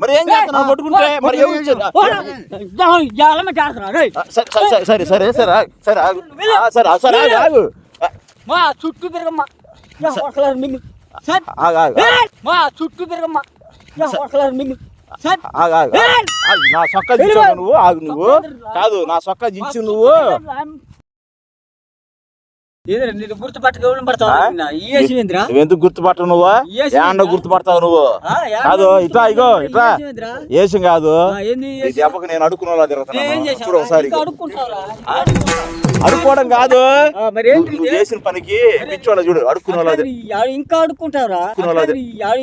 మరి ఏం చేస్తున్నావు? పట్టుకుంటే మరి సరే సరే, సరే సరే సరే సరే ఆగు మా చుట్టూ తిరగమ్మా! మా చుట్టూ తిరగమ్మా. నా సొక్క దించావు నువ్వు ఆగు నువ్వు. కాదు నా సొక్క దించి నువ్వు. నువ్వెందుకు గుర్తుపట్టవు నువ్వు? ఏండ గుర్తుపడతావు నువ్వు? కాదు ఇట్లా ఇగో ఇట్లా? ఏసం కాదు. దెబ్బకి నేను అడుక్కునే ఏం తిరుగుతున్నాను చేశావురా? చూడు ఒకసారి? అడుక్కోవడం కాదు. ఆ, మరి ఏంటి నువ్వు ఇది? చేసిన పనికి పిచ్చోళ్ళ చూడు అడుక్కునే అట్లా ఈ- ఇంకా ఈ-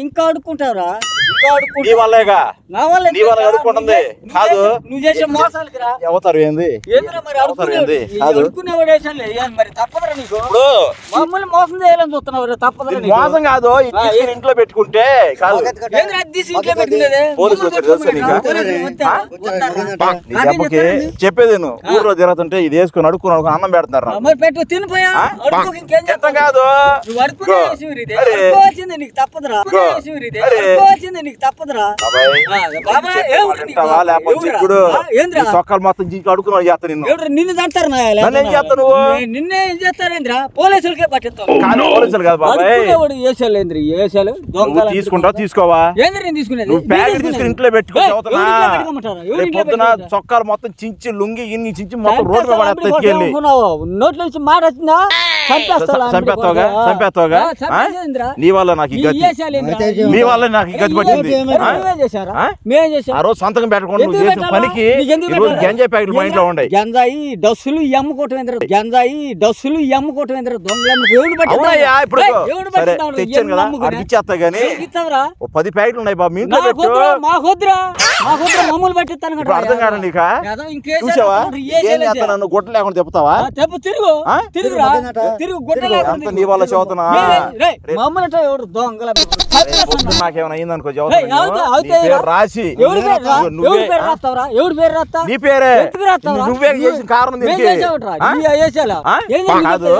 ఇంకా అడుక్కుంటావురా? ఇంకా నీ అడుక్కుంటావు వల్లేగా? నా వల్ల నీ వల్ల అడుక్కుంటుంది. నువ్వు కాదు. చేసే- నువ్వు చేసే మోసాలకి రా ఎవతారు ఏంది? ఏందిరా మరి అవసరం అడుక్కునేవాడు? ఏంది? కాదు. అడుక్కునేవాడు వేసాలే ఏం మరి తప్పదురా నీకు? ఇప్పుడు మమ్మల్ని మోసం చేయాలని చూస్తున్నావు తప్పదురా ఇది నీకు. మోసం కాదు. ఇంట్లో పెట్టుకుంటే కాదు. ఇంట్లో పెట్టుకునేది? పోలీసులు? చెప్పేది నువ్వు. ఊర్లో తిరుగుతుంటే ఇది వేసుకుని అడుక్కుని అడుక్కుని అన్నం పెడుతున్నారు ఆ, మరి పెట్టు తినిపోయా? ఎంత? కాదు? నీకు తప్పదురా. నీకు తప్పదురా. సొక్కలు మొత్తం జీకి అడుక్కుని చేస్తా నిన్ను. నిన్ను తంటారు ఏం నువ్వు? నిన్నే ఏం చేస్తారేంద్రా పోలీసులకే పట్టిస్తావు. కాదు పోలీసులు కాదు బాబాయ్. ఏసాలు ఏంద్రి? ఏసాలు తీసుకుంటావు తీసుకోవా? ఏంద్రి నేను తీసుకునేది? నువ్వు ప్యాకెట్. తీసుకుని ఇంట్లో పెట్టుకో ఏయ్, చదువుతున్నా. ఎవరి ఇంట్లో పెట్టుకోమంటారా? ఎవరి రేపు ఇంట్లో పొద్దున? చొక్కాలు మొత్తం చించి లుంగి ఇన్ని చించి మొత్తం రోడ్డు? పడేస్తా అనుకున్నావు? నోట్లో నుంచి మాట వచ్చిందా? చంపేస్తావుగా? చంపేస్తావుగా. నీ వల్ల నాకు? నీ వల్ల నాకు గతి పట్టింది. ఆ? రోజు సంతకం పెట్టకుండా నువ్వు చేసిన? పనికి నీకు ఎందుకు ఈ రోజు పెట్టాలా? గంజాయి ప్యాకెట్లు మా ఇంట్లో ఉండే గంజాయి డస్సులు ఏంద్ర గంజాయి డస్సులు పట్టిందా? తెచ్చాను కదా నమ్ముకునే? అడిగి ఇచ్చేస్తా గానీ పది ప్యాకెట్లు ఉన్నాయి బాబు మీ ఇంట్లో మాకొద్దురా, పట్టిస్తాను ఇప్పుడు అర్థం కాదు. నీకా? చూసావా? ఏ. చేస్తా నన్ను గుడ్డ లేకుండా చెప్తావా చెప్పు తిరుగు. ఆ? తిరుగురా తిరుగు గుడ్డ లేకుండా తిరుగు. నీ వల్ల చదువుతున్నా? అంటే ఎవడు దొంగల? నాకేమైనా అయిందనుకో. రాసి ఎవడి పేరు? రాస్తావురా? ఎవడి పేరు రాస్తా? నీ పేరే? నువ్వే చేసిన కారణం కాదు.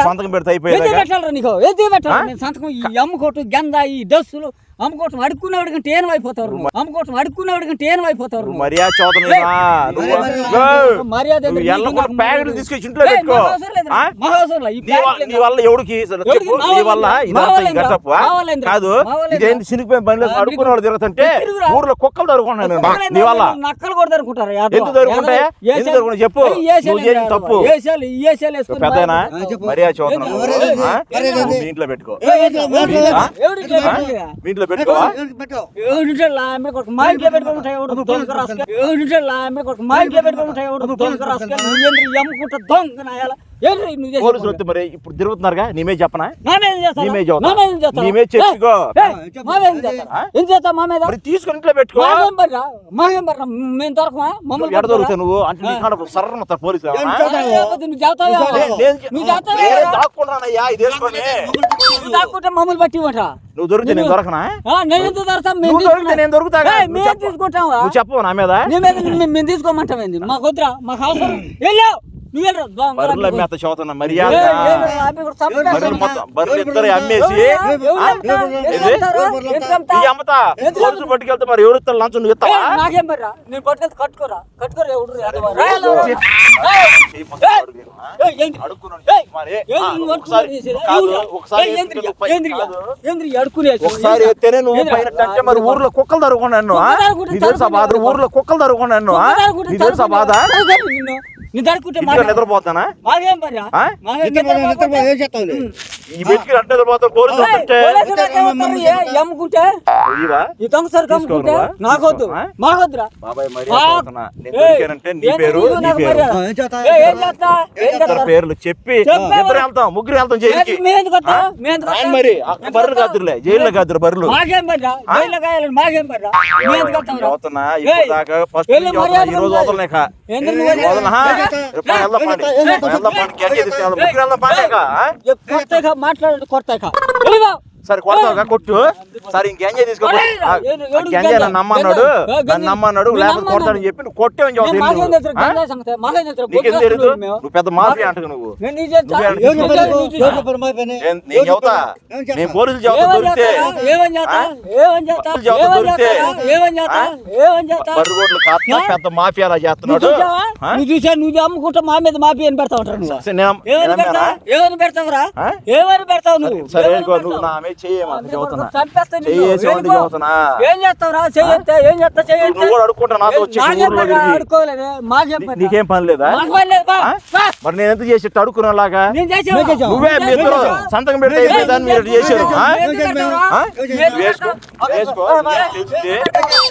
సంతకం పెడితే పెట్టాలరా నీకు పెట్టాలి? నేను సంతకం ఈ అమ్ముకోవటం గంద ఈ డస్సులు అమ్ముకోవటం అడుక్కునేవాడి కంటే ఏం అయిపోతారు నువ్వు. అమ్ముకోవటం అడుక్కునేవాడి కంటే ఏం అయిపోతారు. మర్యాద మర్యాద తీసుకొచ్చి ఇంట్లో పెట్టుకో నీ వల్ల ఎవడికి నీ వల్ల? కాదు? ఇదేంటి సినిగిపోయిన బండ్లు ఆ, అడుక్కునే వాళ్ళు తిరుగుతుంటే. ఊర్లో కుక్కలు దొరుకుతున్నాను నేను కుక్కలు నీ వల్ల? నక్కలు కూడా దొరుకుంటారు ఎందుకు దొరుకుంటాయి? ఎందుకు దొరుకుతాయి? చెప్పు. తప్పు. పెద్దనా మర్యాద మీ ఇంట్లో పెట్టుకో. ఆ? మీ ఇంట్లో పెట్టుకోవా మా ఇంట్లో పెట్టుకుంటా ఎవడు దొంగ రాసుక ఎవడు మా ఇంట్లో పెట్టుకుంటా ఎవడు దొంగ రాసుక. నువ్వు ఎమ్ముకుంటా దొంగ నాయాల పోలీసులు మరి ఇప్పుడు తిరుగుతున్నారుగా? నీమే చెప్పనా? నామేం చెప్పుకో. మరి తీసుకుని ఇంట్లో పెట్టుకో? మేము దొరకమా? మమ్మల్ని ఎడ దొరుకుతావు నువ్వు? అంటే నీ కాడ వస్తారు పోలీసులు. దాక్కున్నానయ్యా, ఇది వేసుకొని. దాక్కుంటే మమ్మల్ని బట్టి? నువ్వు దొరికితే నేను దొరకనా? నేను ఎందుకు దొరుకుతాం? మేము నువ్వు దొరికితే తీసుకున్నాం. నేను దొరుకుతాగా? ఏయ్, నువ్వు మేము చెప్పు. తీసుకుంటావా? నువ్వు చెప్పు నా మీద మేము- మేము తీసుకోమంటాం ఏంది? మాకు వద్దురా మాకు అవసరం. వెళ్ళావు. బర్రెల చదువుతున్నా మర్యాద మొత్తం ఇద్దరు అమ్మేసి అమ్మతా పట్టుకెళ్తే మరి ఎవరు ఇస్తారు లంచం నువ్వు ఇస్తావా నాకేం బర్రా నేను పట్టుకెళ్తే కట్టుకోరా కట్టుకోరా ఒకసారి? ఎత్తేనే నువ్వు? పైన మరి ఊర్లో కుక్కలు తరుగుకున్నాను నీ తెలుసా బాధ తరుగుకుంటే ఊర్లో కుక్కలు తరుగుకున్నాను నీ తెలుసా బాధ నిద్రపోతానా? మాకేం ఈ బెట్కి అంటే ఈ దొంగ? నాకొద్దు? మాకొద్దురా. బాబాయ్ మరి నీ పేరు నీ పేరు. ఇద్దరు? పేర్లు చెప్పి? ఇద్దరు వెళ్తాం ముగ్గురు వెళ్తాం జైలుకి? మరి బర్రెలు కాదురులే జైల్లో కాదురు బర్రెలు. మాకేం జైల్లో కాయాలని మాకేం? చదువుతున్నా ఇప్పుడు దాకా ఫస్ట్ ఈ రోజు. వదలలేక నువ్వు వదిలేవు? వదలనా కొడతాయి సరే కొడతావుగా కొట్టు సరే ఇంకేం చేయ తీసుకో ఒరేయ్, ఆ, ఎవడు- ఆ ఎవడు గంజా గంజా? నన్ను నమ్మన్నాడు నన్ను? నమ్మన్నాడు నేను లేకపోతే. కొడతాడని చెప్పి నువ్వు కొట్టేవని తెలుసు మేము. నువ్వు పెద్ద మాఫియా అంటకు నువ్వు నేను చెప్పు. చెబుతా? నేను పోలీసులు చెబుతా దొరికితే దొరికితే చేస్తా? ఏమని చేస్తా? ఏమని చేస్తా? బర్రుగోడ్లు కాస్త? పెద్ద మాఫియాలా నువ్వు చేస్తున్నాడు? నువ్వు చూసా నువ్వు అమ్ముకుంటా మా మీద మాపి అని పెడతావు? ఏమని పెడతావురా? ఏమని పెడతావు నువ్వు సరే నువ్వు? నా మీద నాకేం పని లేదా. మరి నేను ఎంత చేసి అడుక్కునేలాగా? నువ్వే మీ ఇద్దరు సంతకం దాన్ని మీరు? నేను నువ్వు వేసుకో పెడతా. వేసుకో తెలిస్తే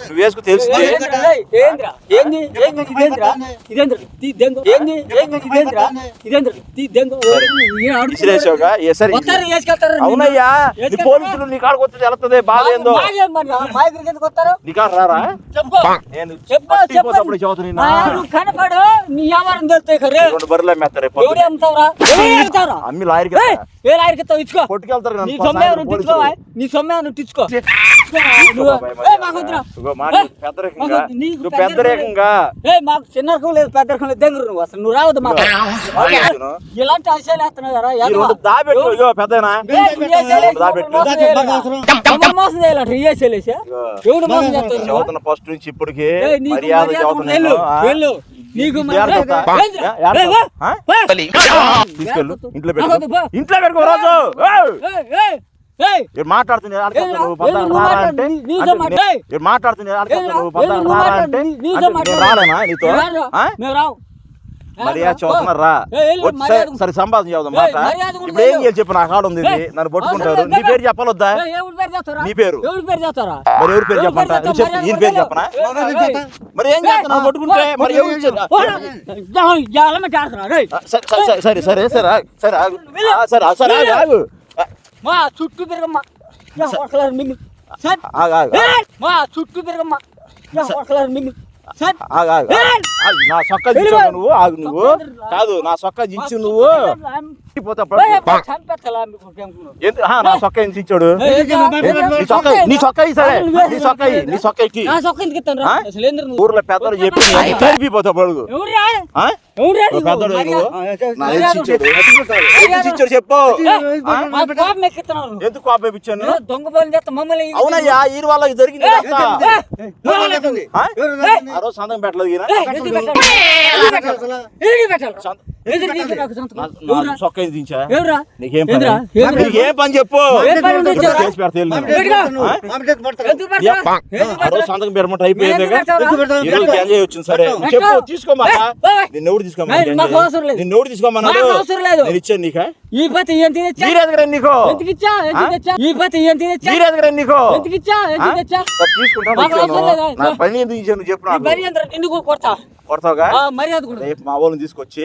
నువ్వు వేసుకో తెలిస్తే ఏంద్రా? ఏయ్, ఏంద్రా? ఏంది ఏంది ఇదేంద్రా ఇదేంద్రా తీ దెంగు ఏంది ఏంది ఇదేంద్రా ఇదేంద్రా తీ దెంగు ఏం ఆడుతున్నావు? విసిరేసావుగా ఏ సరే వస్తారు వేసుకెళ్తారు నిన్ను. అవునయ్యా నీ. పోలీసులు నీ కాడికి వస్తే వెళ్తుంది బాధ ఏందో? నీ రారా? నేను కనపడు ఖరే రెండు బర్రెలు అమ్మేస్తారు రేపు ఎవడు అమ్ముతావురా ఎవడు అమ్ముతావురా అమ్మి లాయర్కి ఏయ్, ఏ లాయర్కి ఇస్తావు ఇచ్చుకో. కొట్టుకెళ్తారు నీ సొమ్మే. నీ నువ్వు పెద్దరికం పెద్దరికంగా మాకు చిన్న రకం లేదు పెద్ద రకం లేదు దగ్గర నువ్వు అసలు. నువ్వు రావద్దు మాకు. ఇలాంటి ఆశయాలు వేస్తున్నావు కదా మోసం చేయాలంట. ఎవడు మోసం? చదువుతున్న ఫస్ట్ నుంచి ఇప్పటికి మర్యాద వెళ్ళు. నీకు. తీసుకెళ్ళు. ఇంట్లో పెట్టుకో. ఇంట్లో పెట్టుకో రాజు. మాట్లాడుతుంది నీ-. నే- మాట్లాడుతుంది నీ-. రాలేనా నీతో. మర్యాద వచ్చి మర్యాద సరే- సంపాదన చదువు ఏయ్, మాట ఇప్పుడు ఏం. చేయాలి చెప్పు నా కాడ ఉంది నన్ను పట్టుకుంటారు నీ. పేరు చెప్పాలొద్దా? నీ పేరు. ఎవరి పేరు చెప్తారా? మరి ఎవరి పేరు చెప్పంట చెప్పు? ఈయన పేరు చెప్పనా. మరి ఏం చేస్తున్నావు పట్టుకుంటే మరి ఎవరు చేస్తున్నా, సరే సరే సరే సరే సరే సరే సరే ఆగు. మా చుట్టూ తిరగమ్మా. ఒకలారు మిన్ని. సర్. మా చుట్టూ తిరగమ్మా. ఒకలారు. ఆగు. నా సొక్క దించావు నువ్వు ఆగు నువ్వు. కాదు నా సొక్క దించి నువ్వు. నా ఎందుకు ఇచ్చాడు నీ ఇయ్యి సరే. నీ నువ్వు? ఊర్లో పెద్దలు చెప్పి పడుగు? పెద్దోడు మర్యాద ఎందుకు ఇచ్చాడు చెప్పు. కోపం ఇచ్చాను అవునయ్యా ఈ వాళ్ళకి జరిగింది సంతకం పెట్టలేదు దించా? నీకేం పని? చెప్పు. ఏం పని? కేసు పెడతా? సంతకం అయిపోయింది? ఈ సరే. చెప్పు. నిన్ను ఎవడు తీసుకోమన్నా. నిన్ను ఎవడు తీసుకోమన్నాడు. నేను ఇచ్చాను నీకా? పతి ఎంత నీకు? ఈ పతి ఎంత నీకు? తీసుకుంటాను పని ఎందుకు ఇచ్చాను చెప్పు ఎంత నిన్ను కొడతా. కొడతావుగా? కూడా రేపు మా వాళ్ళని తీసుకొచ్చి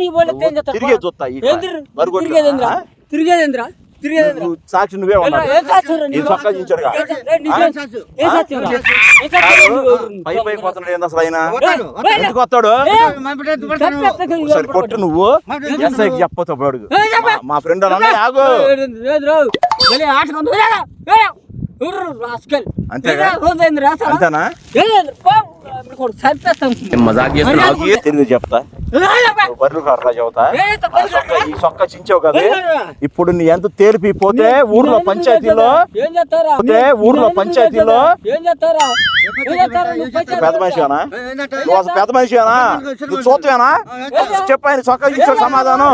నీ వాళ్ళు? తిరిగే చూస్తా. తిరిగేదేంద్రా? తిరిగేదేంద్రా? నువ్వు సాక్షి? పై పై పోతున్నాడు ఏంది అసలు ఆయన? ఎందుకు వస్తాడు సరే కొట్టు నువ్వు. ఎస్ఐకి అడుగు. మా ఫ్రెండ్ ఆగు? అంతేనా? మజాక్ చెప్తా కర్రా చెబుతా ఈ సొక్క చించావు కదా ఇప్పుడు నీ ఎంత తేలిపి పోతే ఊర్లో పంచాయతీలో ఊర్లో పంచాయతీలో ఏం చేస్తారా? పెద్ద మనిషినా ఏంటంటే? నువ్వు అసలు పెద్ద మనిషినా నువ్వు చూస్తావేనా చెప్పు ఆయన సొక్క ఇచ్చాడు సమాధానం?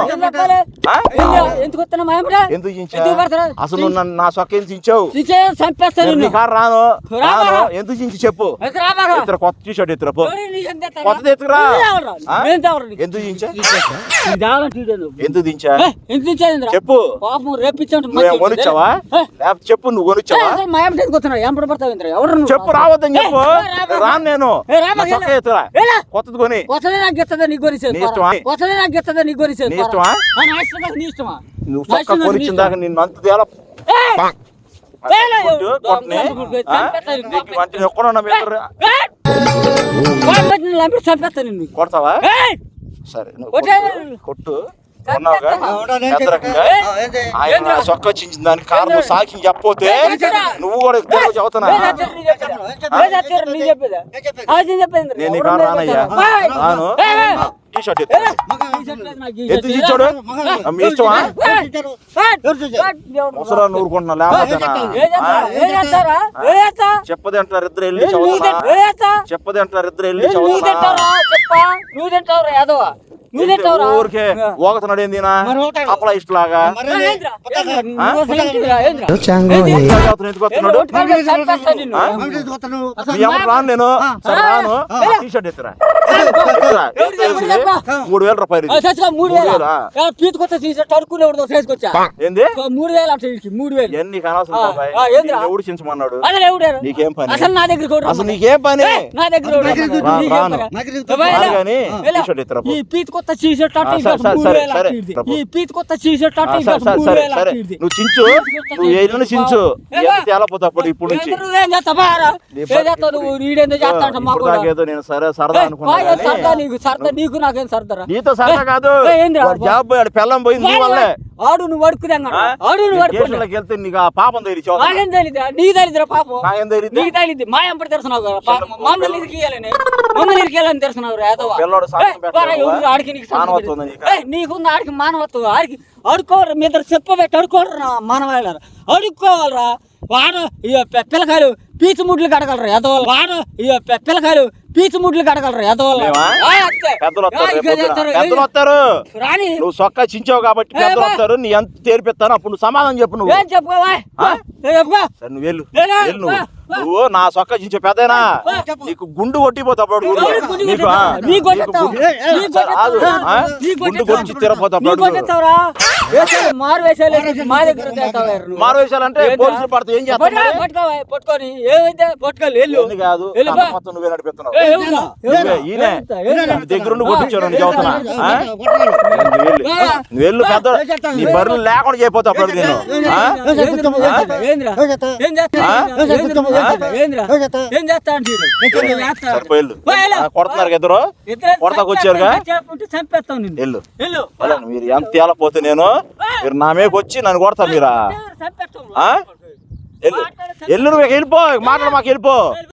ఎందుకు? అసలు నువ్వు నా సొక్క ఎందుకు రాను. ఎందుకు చెప్పు. ఎక్కడ రా బాగా? ఇతర కొత్త టీ షర్ట్ నీకు. ఎందుకు. ఎందుకు దించా? చెప్పు. చెప్పు కొనిచ్చావా? నువ్వు? చెప్పు రావద్దని చెప్పు. రాను నేను? కొత్తది కొని. వస్తదే నాకు ఇస్తుందా నీ ఇష్టమా? వస్తదే నాకు ఇస్తుందా నీ గురించి నీ ఇష్టమా? నా ఇష్టమా? నువ్వు నీ కొనిచ్చిన. దాకా నిన్ను అంత తేలా కొడతావా? ఏయ్! సరే కొట్టే. ఉన్నావుగా వ్యతిరేకంగా ఆయన నా సొక్క చించిన దానికి కారణం సాక్షి చెప్పపోతే నువ్వు కూడా నేను రానయ్యా! రాను! టీ షర్ట్ ఎత్తు లేదు. మీ ఇష్టమా! ముసలా నూరుకుంటున్నా చేస్తా? చెప్పది అంటారు ఇద్దరు వెళ్ళి? చెప్పది అంటారు ఇద్దరు వెళ్ళి నువ్వు నువ్వు తింటావురా యాదవ ఊరికే ఓగతున్నాడు ఏందినా అప్పలా ఇష్టలాగా? రాను నేను. రాను. టీ షర్ట్ ఎత్తురా. మూడు వేలు రూపాయలు మూడు వేల. ఏంది? వేలు వేలు. ఎవడు చించమన్నాడు? నీకేం పని? అసలు నా దగ్గర అసలు నీకేం పని? నా రాను. కానీ? టీ షర్ట్ ఎత్తురా కొత్త. తప్పు. ఈ పీత కొత్త ఇటు. నువ్వు చించు. నువ్వు ఏదైనా చించు. తేలపోతా అప్పుడు ఇప్పుడు నుంచి? నీ ఏదో నేను సరే సరదా అనుకున్నా నీకు సరదా నీకు నాకేం సరదరా? నీతో సరదా కాదు. జాబ్ పోయాడు పెళ్ళం పోయింది నీ వల్లే. ఆడు నువ్వు? ఆడు నువ్వు వెళ్తే నీకు ఆ పాపం తెలిసి నాకేం తెలియదు నీకు తెలియదురా పాపం. నాకేం తెలియదు నీకు తెలియదు మా ఎంపటి తెలుసున్నావు కదా పాపం మమ్మల్ని ఇరికియాలని మమ్మల్ని ఇరికియాలని తెలుసున్నావు యాదవ పిల్లోడు సాక్ష్యం పెట్టాడు. ఆడికి నీకు ఆడికి మానవత్వం? ఆడికి అడుకోరు మీ ఇద్దరు చెప్పబెట్టి అడుకోరు మానవాళ్ళ అడుక్కోవాలరా వాడు పిల్లకాయలు పీచు ముడ్లు కడగలరు ఎదవాళ్ళు వాడు పిల్లకాయలు పీచు ముడ్లు కడగలరు ఎదవాళ్ళు రాని. నువ్వు సొక్క చించావు కాబట్టి పెద్దలు. వస్తారు నీ ఎంత తెరిపిస్తాను అప్పుడు నువ్వు సమాధానం చెప్పు నువ్వు. సరే నువ్వు వెళ్ళు? వెళ్ళు నువ్వు. నువ్వు నా సొక్క చించే పెద్దనా. నీకు గుండు కొట్టిపోతావు అప్పుడు గుండు. కొట్టి? వేసాలు, మారు వేసాలు వేసేసి మా దగ్గర తేతావా నువ్వు? మారు వేషాలంటే ఏంట్రా? పోలీసులు పడితే ఏం పట్టుకొని ఏమైతే పట్టుకోవాలి కాదు. మొత్తం నువ్వే నడిపిస్తున్నావు? ఈయనే. దగ్గరుండి కొట్టించాడు నీకు? నువ్వు వెళ్ళు. పెద్ద నీ బర్రెలు లేకుండా చేయపోతావు అప్పుడు నేను. ఆ? ఏంద్రా? ఏంద్రా? ఏం చేస్తా? కొడుతున్నారు ఇద్దరు. కొడతాకు వచ్చారుగా? చంపేస్తాం వెళ్ళు. మీరు ఎంత తేలపోతే నేను మీరు నా మీదకి వచ్చి నన్ను కొడతారు మీరా? వెళ్ళు. నువ్వు వెళ్ళిపో మాట్లాడు మాకు వెళ్ళిపో.